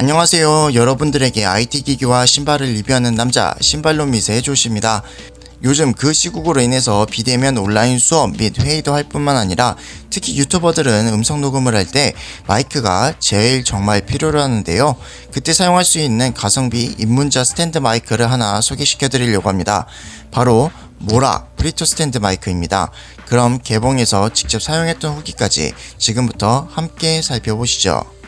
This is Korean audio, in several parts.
안녕하세요. 여러분들에게 IT 기기와 신발을 리뷰하는 남자 신발로 미세의 조씨입니다. 요즘 그 시국으로 인해서 비대면 온라인 수업 및 회의도 할 뿐만 아니라 특히 유튜버들은 음성 녹음을 할 때 마이크가 제일 정말 필요로 하는데요. 그때 사용할 수 있는 가성비 입문자 스탠드 마이크를 하나 소개시켜 드리려고 합니다. 바로 모라 브리토 스탠드 마이크입니다. 그럼 개봉해서 직접 사용했던 후기까지 지금부터 함께 살펴보시죠.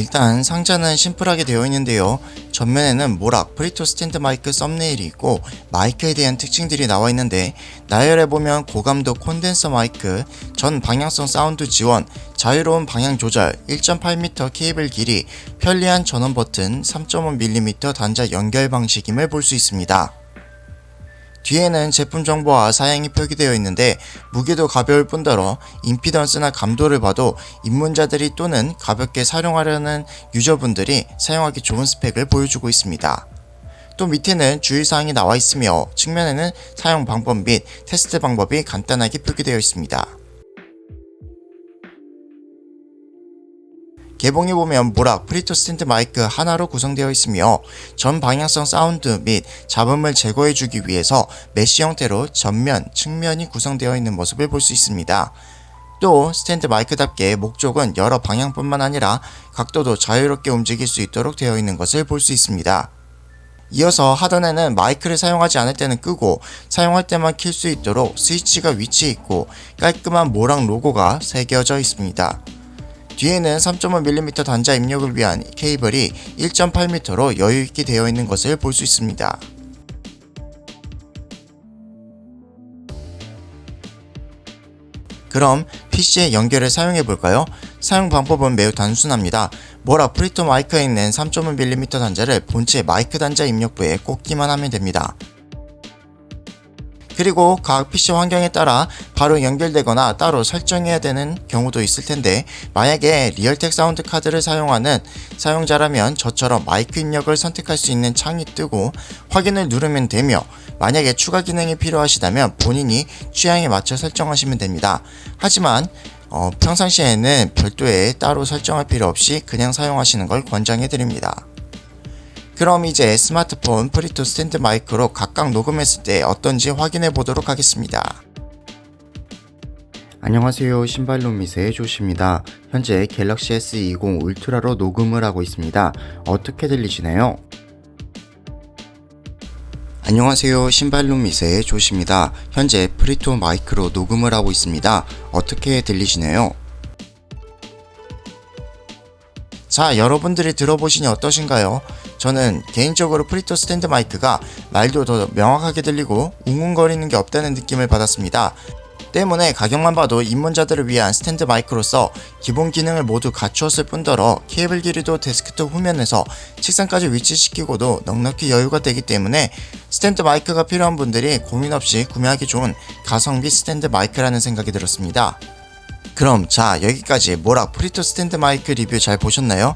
일단 상자는 심플하게 되어 있는데요. 전면에는 모락, 프리토 스탠드 마이크 썸네일이 있고 마이크에 대한 특징들이 나와 있는데 나열해 보면 고감도 콘덴서 마이크, 전 방향성 사운드 지원, 자유로운 방향 조절, 1.8m 케이블 길이, 편리한 전원 버튼, 3.5mm 단자 연결 방식임을 볼 수 있습니다. 뒤에는 제품 정보와 사양이 표기되어 있는데 무게도 가벼울 뿐더러 임피던스나 감도를 봐도 입문자들이 또는 가볍게 사용하려는 유저분들이 사용하기 좋은 스펙을 보여주고 있습니다. 또 밑에는 주의사항이 나와 있으며 측면에는 사용 방법 및 테스트 방법이 간단하게 표기되어 있습니다. 개봉해 보면 모락 프리토 스탠드 마이크 하나로 구성되어 있으며 전 방향성 사운드 및 잡음을 제거해 주기 위해서 메쉬 형태로 전면, 측면이 구성되어 있는 모습을 볼 수 있습니다. 또 스탠드 마이크답게 목적은 여러 방향뿐만 아니라 각도도 자유롭게 움직일 수 있도록 되어 있는 것을 볼 수 있습니다. 이어서 하단에는 마이크를 사용하지 않을 때는 끄고 사용할 때만 킬 수 있도록 스위치가 위치해 있고 깔끔한 모락 로고가 새겨져 있습니다. 뒤에는 3.5mm 단자 입력을 위한 케이블이 1.8m로 여유있게 되어 있는 것을 볼 수 있습니다. 그럼 PC에 연결을 사용해 볼까요? 사용 방법은 매우 단순합니다. 모라 프리토 마이크에 있는 3.5mm 단자를 본체 마이크 단자 입력부에 꽂기만 하면 됩니다. 그리고 각 PC 환경에 따라 바로 연결되거나 따로 설정해야 되는 경우도 있을 텐데 만약에 리얼텍 사운드 카드를 사용하는 사용자라면 저처럼 마이크 입력을 선택할 수 있는 창이 뜨고 확인을 누르면 되며 만약에 추가 기능이 필요하시다면 본인이 취향에 맞춰 설정하시면 됩니다. 하지만 어, 평상시에는 별도의 따로 설정할 필요 없이 그냥 사용하시는 걸 권장해 드립니다. 그럼 이제 스마트폰 프리토 스탠드 마이크로 각각 녹음했을 때 어떤지 확인해 보도록 하겠습니다. 안녕하세요. 신발로 미세의 조시입니다. 현재 갤럭시 S20 울트라로 녹음을 하고 있습니다. 어떻게 들리시나요? 안녕하세요. 신발로 미세의 조시입니다. 현재 프리토 마이크로 녹음을 하고 있습니다. 어떻게 들리시나요? 자, 여러분들이 들어보시니 어떠신가요? 저는 개인적으로 프리토 스탠드 마이크가 말도 더 명확하게 들리고 웅웅거리는 게 없다는 느낌을 받았습니다. 때문에 가격만 봐도 입문자들을 위한 스탠드 마이크로서 기본 기능을 모두 갖추었을 뿐더러 케이블 길이도 데스크톱 후면에서 책상까지 위치시키고도 넉넉히 여유가 되기 때문에 스탠드 마이크가 필요한 분들이 고민 없이 구매하기 좋은 가성비 스탠드 마이크라는 생각이 들었습니다. 그럼 자 여기까지 모락 프리토 스탠드 마이크 리뷰 잘 보셨나요?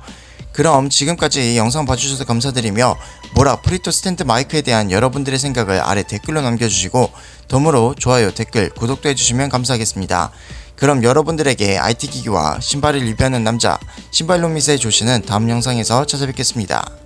그럼 지금까지 영상 봐주셔서 감사드리며 모락 프리토 스탠드 마이크에 대한 여러분들의 생각을 아래 댓글로 남겨주시고 덤으로 좋아요, 댓글, 구독도 해주시면 감사하겠습니다. 그럼 여러분들에게 IT 기기와 신발을 리뷰하는 남자 신발로미스의 조씨는 다음 영상에서 찾아뵙겠습니다.